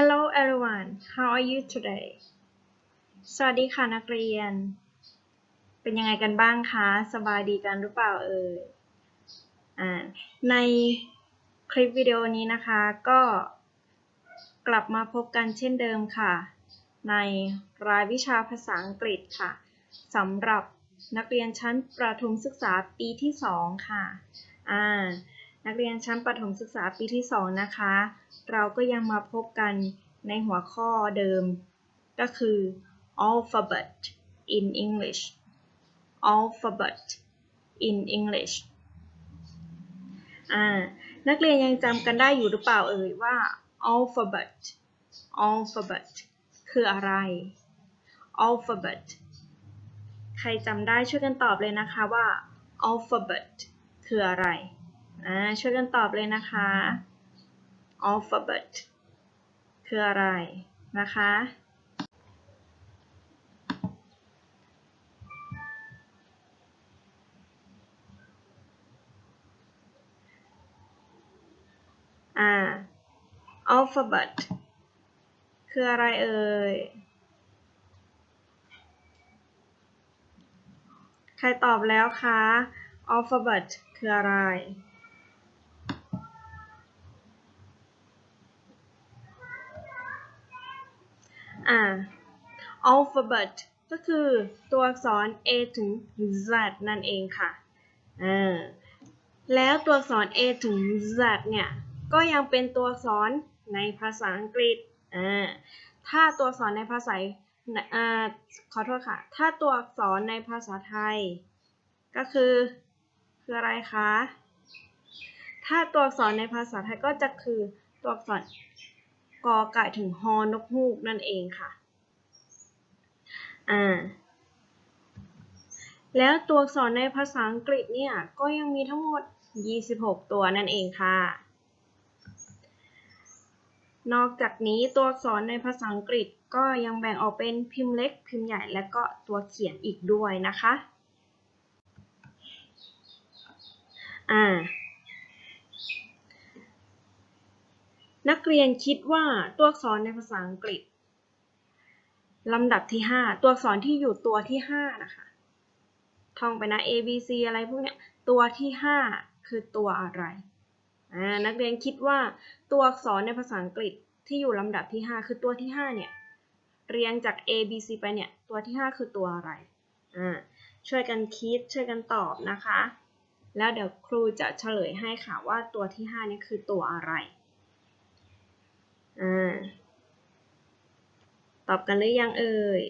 Hello everyone how are you today สวัสดีค่ะนักเรียน เป็นยังไงกันบ้างคะ สบายดีกันหรือเปล่าเอ่ยอ่า ในคลิปวิดีโอนี้นะคะก็กลับมาพบกันเช่นเดิมค่ะ ในรายวิชาภาษาอังกฤษค่ะสำหรับนักเรียนชั้นประถมศึกษาปีที่ 2 ค่ะ อ่า นักเรียนชั้นประถมศึกษาปีที่ 2 นะคะ เราก็ยังมาพบกันในหัวข้อเดิม ก็คือ alphabet in English alphabet in English อ่า นักเรียนยังจำกันได้อยู่หรือเปล่าเอ่ยว่า alphabet alphabet คืออะไร alphabet ใครจำได้ช่วยกันตอบเลยนะคะว่า alphabet คืออะไร อ่าช่วยกันตอบเลยนะคะ alphabet คืออะไรนะคะ อ่า alphabet คืออะไรเอ่ย ใครตอบแล้วคะ alphabet คืออะไร อ่า alphabet ก็คือตัวอักษร A ถึง Z นั่นเองค่ะอ่าแล้วตัวอักษร A ถึง Z เนี่ย ก็ยังเป็นตัวอักษรในภาษาอังกฤษอ่าถ้าตัวอักษรในภาษาอ่าขอโทษค่ะ ถ้าตัวอักษรในภาษาไทย ก็คือคืออะไรคะ ถ้าตัวอักษรในภาษาไทยก็จะคือตัวอักษร กอไก่ถึงฮอนกฮูกนั่นเองค่ะ อ่า แล้วตัวอักษรในภาษาอังกฤษเนี่ย ก็ยังมีทั้งหมด 26 ตัวนั่นเองค่ะ นอกจากนี้ตัวอักษรในภาษาอังกฤษก็ยังแบ่งออกเป็นพิมพ์เล็ก พิมพ์ใหญ่และก็ตัวเขียนอีกด้วยนะคะ อ่า นักเรียนคิดว่าตัวอักษรในภาษาอังกฤษลำดับที่ 5 ตัวอักษรที่อยู่ตัวที่ 5 นะคะ ท่องไปนะ A B C อะไรพวกเนี้ย ตัวที่ 5 คือตัวอะไร อ่า นักเรียนคิดว่าตัวอักษรในภาษาอังกฤษที่อยู่ลำดับที่ 5 คือตัวที่ 5 เนี่ย เรียงจาก A B C ไปเนี่ย ตัวที่ 5 คือตัวอะไร อ่า ช่วยกันคิด ช่วยกันตอบนะคะ แล้วเดี๋ยวครูจะเฉลยให้ค่ะว่าตัวที่ 5 นี่คือตัวอะไร อ่า ตอบกันหรือยังเอ่ย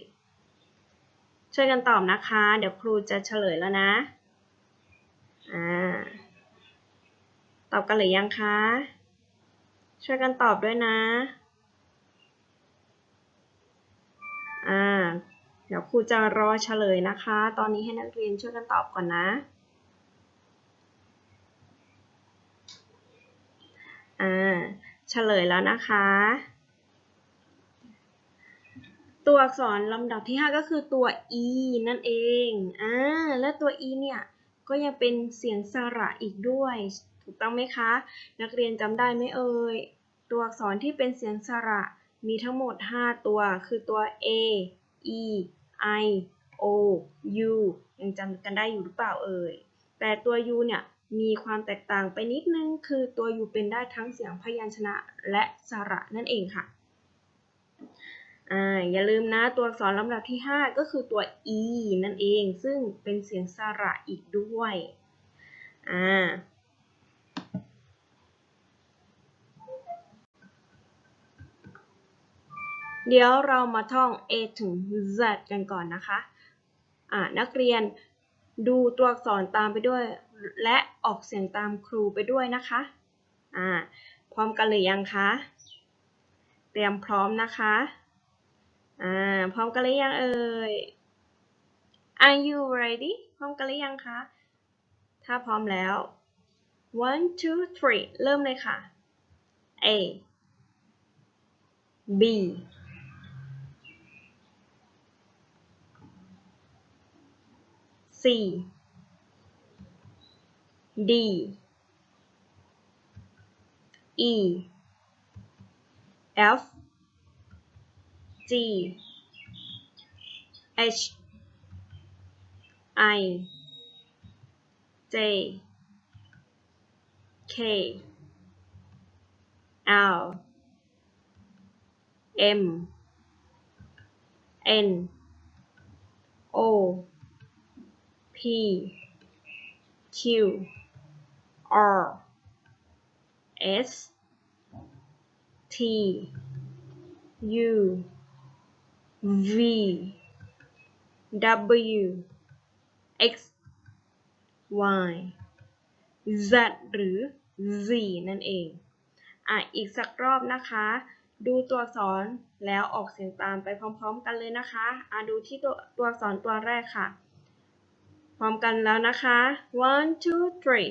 ช่วยกันตอบนะคะ เดี๋ยวครูจะเฉลยแล้วนะ อ่า ตอบกันหรือยังคะ ช่วยกันตอบด้วยนะ อ่า เดี๋ยวครูจะรอเฉลยนะคะ ตอนนี้ให้นักเรียนช่วยกันตอบก่อนนะอ่า เฉลยแล้วนะคะ ตัวอักษรลำดับที่ 5 ก็คือตัว e นั่นเอง อ่า และตัว e เนี่ยก็ยังเป็นเสียงสระอีกด้วย ถูกต้องไหมคะ นักเรียนจำได้ไหมเอ่ย ตัวอักษรที่เป็นเสียงสระมีทั้งหมด 5 ตัว คือตัว a e i o u ยังจำกันได้อยู่หรือเปล่าเอ่ย แต่ตัว u เนี่ย มีความแตกต่างไปนิดนึง คือตัว u เป็นได้ทั้งเสียงพยัญชนะและสระนั่นเองค่ะอ่าอย่าลืมนะตัวอักษรลำดับที่ 5 ก็คือตัว e นั่นเอง ซึ่งเป็นเสียงสระอีกด้วยอ่าเดี๋ยวเรามาท่อง A ถึง Z กันก่อนนะคะ อ่า นักเรียนดูตัวอักษรตามไปด้วย และ ออกเสียงตามครูไปด้วยนะคะอ่าพร้อมกันหรือยังคะ เตรียมพร้อมนะคะอ่าพร้อมกันหรือยังเอ่ย Are you ready พร้อมกันหรือยังคะ ถ้าพร้อมแล้ว one two three เริ่มเลยค่ะ A B C D. E. F. G. H. I. J. K. L. M. N. O. P. Q R S T U V W X Y Z หรือ Z นั่นเอง อะ อีกสักรอบนะคะ ดูตัวอักษรแล้วออกเสียงตามไปพร้อม ๆ กันเลยนะคะ อะ ดูที่ตัวตัวอักษรตัวแรกค่ะ พร้อมกันแล้วนะคะ one two three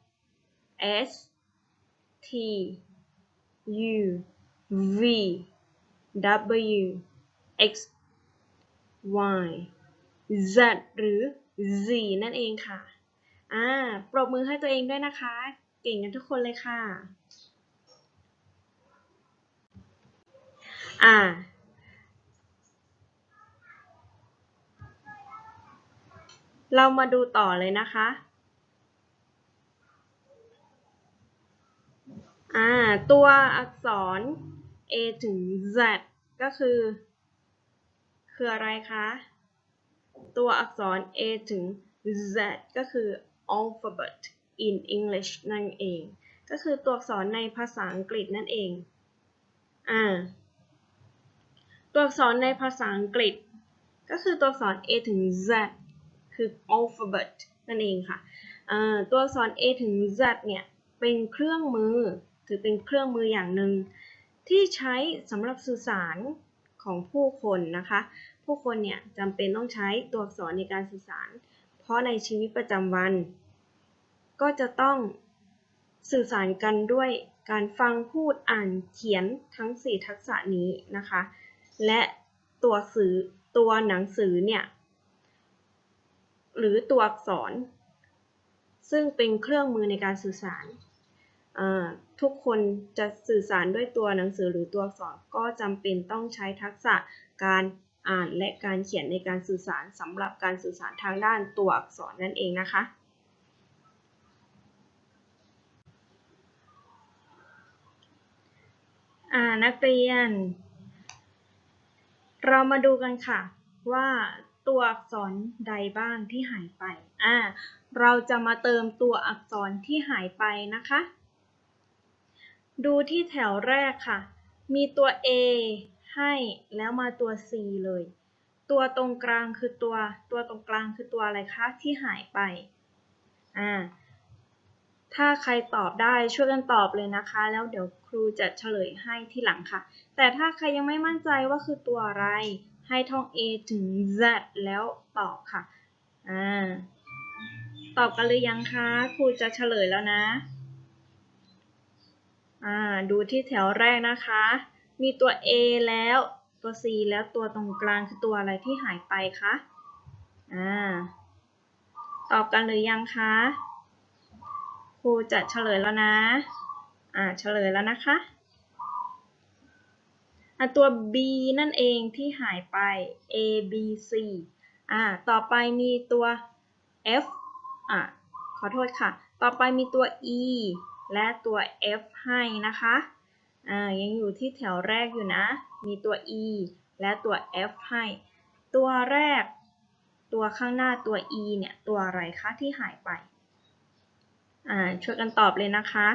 S T U V W X Y Z หรือ Z นั่นเองค่ะ อ่า ปรบมือให้ตัวเองด้วยนะคะ เก่งกันทุกคนเลยค่ะ อ่าเรามาดูต่อเลยนะคะ อ่าตัวอักษร A ถึง Z ก็คือ คืออะไรคะ ตัวอักษร A ถึง Z ก็คือ alphabet in English นั่นเอง ก็คือตัวอักษรในภาษาอังกฤษนั่นเอง อ่า ตัวอักษรในภาษาอังกฤษ ก็คือตัวอักษร A ถึง Z คือ alphabet นั่นเองค่ะ อ่า ตัวอักษร A ถึง Z เนี่ย เป็นเครื่องมือ ถือเป็นเครื่องมืออย่างหนึ่งที่ใช้สำหรับสื่อสารของผู้คนนะคะ ผู้คนเนี่ยจำเป็นต้องใช้ตัวอักษรในการสื่อสาร เพราะในชีวิตประจำวัน ก็จะต้องสื่อสารกันด้วยการฟังพูดอ่านเขียนทั้ง 4 ทักษะนี้นะคะ และตัวสื่อตัวหนังสือเนี่ยหรือตัวอักษร ซึ่งเป็นเครื่องมือในการสื่อสาร ทุกคนจะสื่อสารด้วยตัวหนังสือหรือตัวอักษรก็จำเป็นต้องใช้ทักษะการอ่านและการเขียนในการสื่อสารสำหรับการสื่อสารทางด้านตัวอักษรนั่นเองนะคะ นักเรียน เรามาดูกันค่ะว่าตัวอักษรใดบ้างที่หายไป อ่า เราจะมาเติมตัวอักษรที่หายไปนะคะ ดูที่แถวแรกค่ะ มีตัว A ให้แล้วมาตัว C เลย ตัวตรงกลางคือตัว ตัวตรงกลางคือตัวอะไรคะที่หายไป อ่า ถ้าใครตอบได้ช่วยกันตอบเลยนะคะ แล้วเดี๋ยวครูจะเฉลยให้ที่หลังค่ะ แต่ถ้าใครยังไม่มั่นใจว่าคือตัวอะไร ให้ท่อง A ถึง Z แล้วตอบค่ะ อ่า ตอบกันหรือยังคะ ครูจะเฉลยแล้วนะ อ่าดูที่แถวแรกนะคะ มีตัว A แล้วตัว C แล้วตัวตรงกลางคือตัวอะไรที่หายไปคะอ่าตอบกันหรือยังคะครูจะเฉลยแล้วนะอ่าเฉลยแล้วนะคะอะตัว B นั่นเองที่หายไป A B C อ่าต่อไปมีตัว F อะขอโทษค่ะ ต่อไปมีตัว E และตัว F ให้นะคะอ่ายังอยู่ที่แถวแรกอยู่นะ มีตัว E และตัว F ให้ ตัวแรก ตัวข้างหน้าตัว E เนี่ยตัวอะไรคะที่หายไปอ่าช่วยกันตอบเลยนะคะ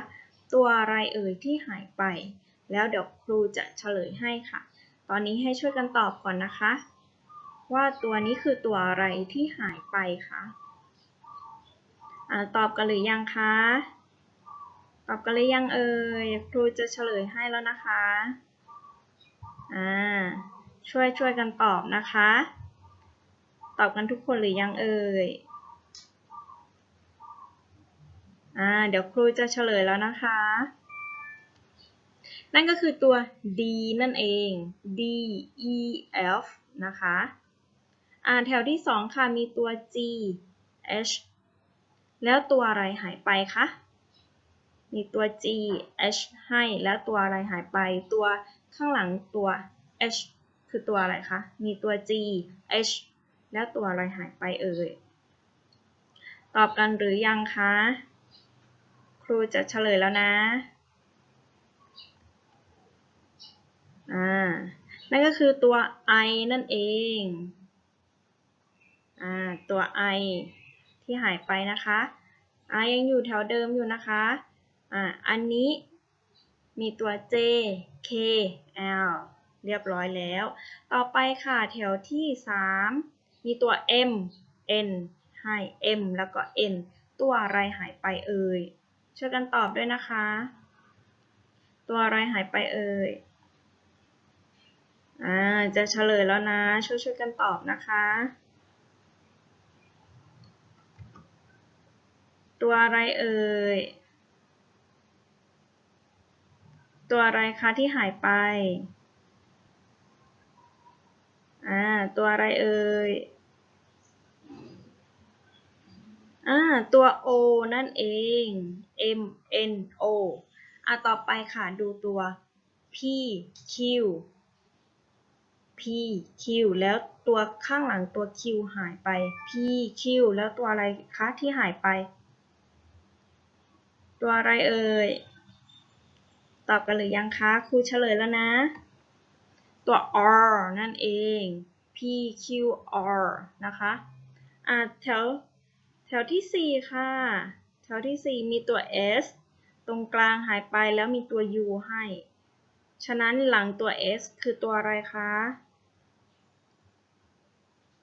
ตัวอะไรเอ่ยที่หายไป แล้วเดี๋ยวครูจะเฉลยให้ค่ะ ตอนนี้ให้ช่วยกันตอบก่อนนะคะ ว่าตัวนี้คือตัวอะไรที่หายไปคะอ่าตอบกันหรือยังคะ ตอบกันหรือยังเอ่ยครูจะเฉลยให้แล้วนะคะอ่าช่วยช่วยกันตอบนะคะ ตอบกันทุกคนหรือยังเอ่ยอ่าเดี๋ยวครูจะเฉลยแล้วนะคะ นั่นก็คือตัว D นั่นเอง D E F นะคะอ่าแถวที่สองค่ะ มีตัว G H แล้วตัวอะไรหายไปคะ มีตัว G H ให้แล้วตัวอะไรหายไป ตัวข้างหลังตัว H คือตัวอะไรคะ มีตัว G H แล้วตัวอะไรหายไปเอ่ย ตอบกันหรือยังคะ ครูจะเฉลยแล้วนะ อ่า นั่นก็คือตัว I นั่นเอง อ่า ตัว I ที่หายไปนะคะ I ยังอยู่แถวเดิมอยู่นะคะ อ่าอันนี้มีตัว J K L เรียบร้อยแล้ว ต่อไปค่ะแถวที่ 3 มีตัว M N ให้ M แล้วก็ N ตัวอะไรหายไปเอ่ย ช่วยกันตอบด้วยนะคะ ตัวอะไรหายไปเอ่ย อ่า จะเฉลยแล้วนะ ช่วยช่วยกันตอบนะคะ ตัวอะไรเอ่ย ตัวอะไรคะที่หายไป อ่า ตัวอะไรเอ่ย อ่า ตัว O นั่นเอง M N O อะต่อไปค่ะดูตัว P Q P Q แล้วตัวข้างหลังตัว Q หายไป P Q แล้วตัวอะไรคะที่หายไป ตัวอะไรเอ่ย ตอบกันหรือยังคะ ครูเฉลยแล้วนะ ตัว R นั่นเอง P Q R นะคะ อ่าแถวแถวที่ 4 ค่ะ แถวที่ 4 มีตัว S ตรงกลางหายไปแล้วมีตัว U ให้ ฉะนั้นหลังตัว S คือตัวอะไรคะ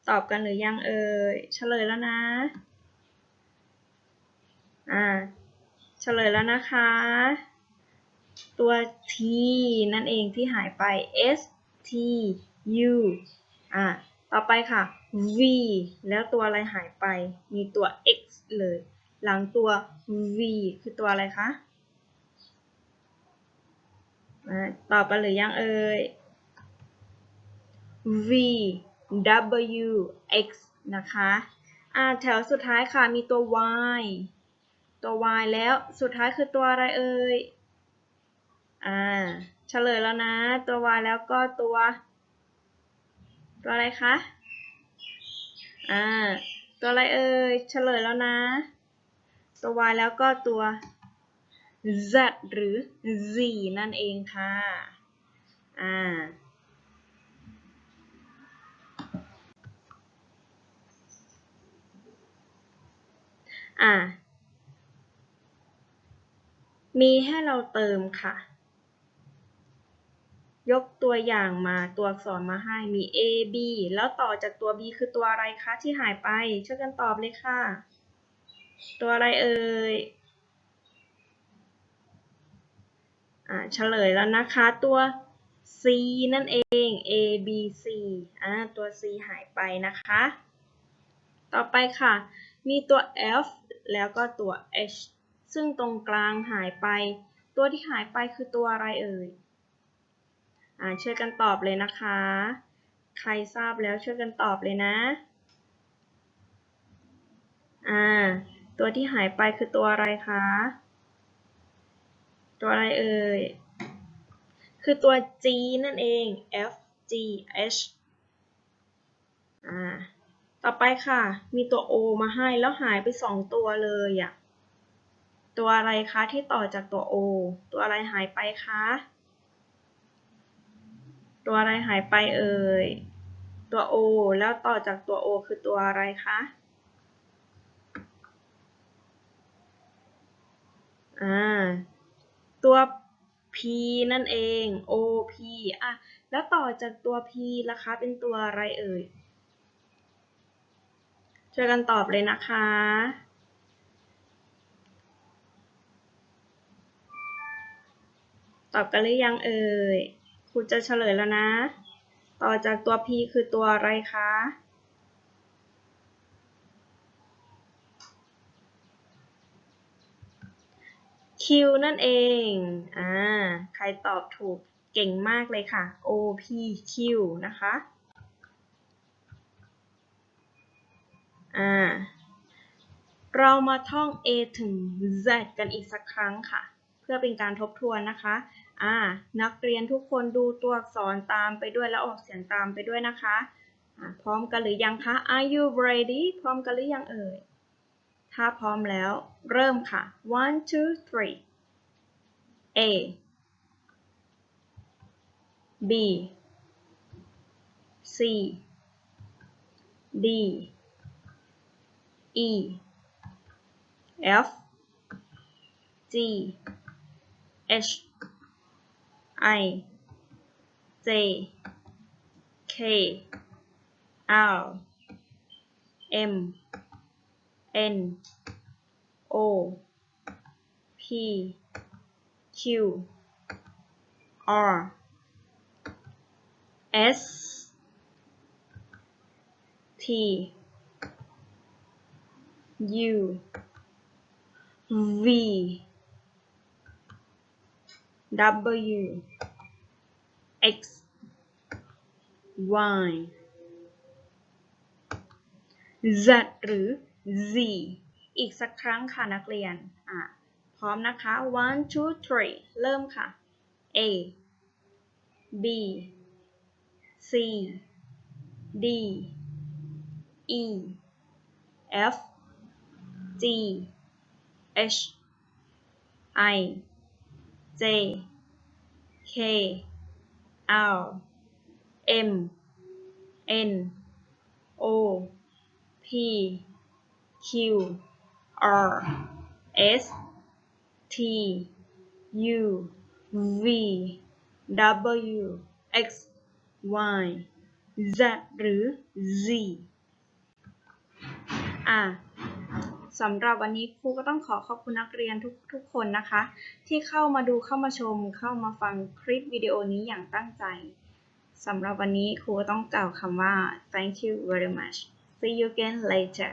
ตอบกันหรือยังเอ่ย เฉลยแล้วนะ อ่า เฉลยแล้วนะคะ ตัว T นั่นเองที่หายไป S T U อ่าต่อไปค่ะ V แล้วตัวอะไรหายไป มีตัว X เลย หลังตัว V คือตัวอะไรคะอ่าตอบกันหรือยังเอ่ย V W X นะคะอ่าแถวสุดท้ายค่ะมีตัว Y ตัว Y แล้วสุดท้ายคือตัวอะไรเอ่ย อ่าเฉลยแล้วนะ ตัว Y แล้วก็ตัว ตัวอะไรคะ อ่า ตัวอะไรเอ่ยเฉลยแล้วนะ ตัว Y แล้วก็ตัว Z หรือ Z นั่นเองค่ะ อ่าอ่ามีให้เราเติมค่ะ ยกตัวอย่างมาตัวอักษรมาให้มี A B แล้วต่อจากตัว B คือตัวอะไรคะที่หายไป ช่วยกันตอบเลยค่ะ ตัวอะไรเอ่ยอ่าเฉลยแล้วนะคะตัว C นั่นเอง A B C อ่าตัว C หายไปนะคะ ต่อไปค่ะ มีตัว F แล้วก็ตัว H ซึ่งตรงกลางหายไป ตัวที่หายไปคือตัวอะไรเอ่ย อ่าช่วยกันตอบเลยนะคะ ใครทราบแล้วช่วยกันตอบเลยนะ อ่า ตัวที่หายไปคือตัวอะไรคะ ตัวอะไรเอ่ย คือตัว G นั่นเอง F G H อ่า ต่อไปค่ะ มีตัว O มาให้แล้วหายไปสองตัวเลยอะตัวอะไรคะที่ต่อจากตัว O ตัวอะไรหายไปคะ ตัวอะไรหายไปเอ่ย ตัว O แล้วต่อจากตัว O คือตัวอะไรคะ อ่า ตัว P นั่นเอง O P อะ แล้วต่อจากตัว P ล่ะคะ เป็นตัวอะไรเอ่ย ช่วยกันตอบเลยนะคะตอบกันหรือยังเอ่ย ครูจะเฉลยแล้วนะ ต่อจากตัว P คือตัวอะไรคะ Q นั่นเอง อ่า ใครตอบถูกเก่งมากเลยค่ะ O P Q นะคะ อ่า เรามาท่อง A ถึง Z กันอีกสักครั้งค่ะ เพื่อเป็นการทบทวนนะคะ อ่านักเรียนทุกคนดูตัวอักษรตามไปด้วยและออกเสียงตามไปด้วยนะคะพร้อมกันหรือยังคะ Are you ready พร้อมกันหรือยังเอ่ย ถ้าพร้อมแล้ว เริ่มค่ะ one two three A B C D E F G H I J K L M N O P Q R S T U V W X Y Z หรือ Z อีกสักครั้งค่ะนักเรียน อะ พร้อมนะคะ one two three เริ่มค่ะ A B C D E F G H I J K L M N O P Q R S T U V W X Y Z หรือ Z อะ สำหรับวันนี้ครูก็ต้องขอขอบคุณนักเรียนทุกทุกคนนะคะ ที่เข้ามาดูเข้ามาชม เข้ามาฟังคลิปวิดีโอนี้อย่างตั้งใจสำหรับวันนี้ครูก็ต้องกล่าวคำว่า thank you very much see you again later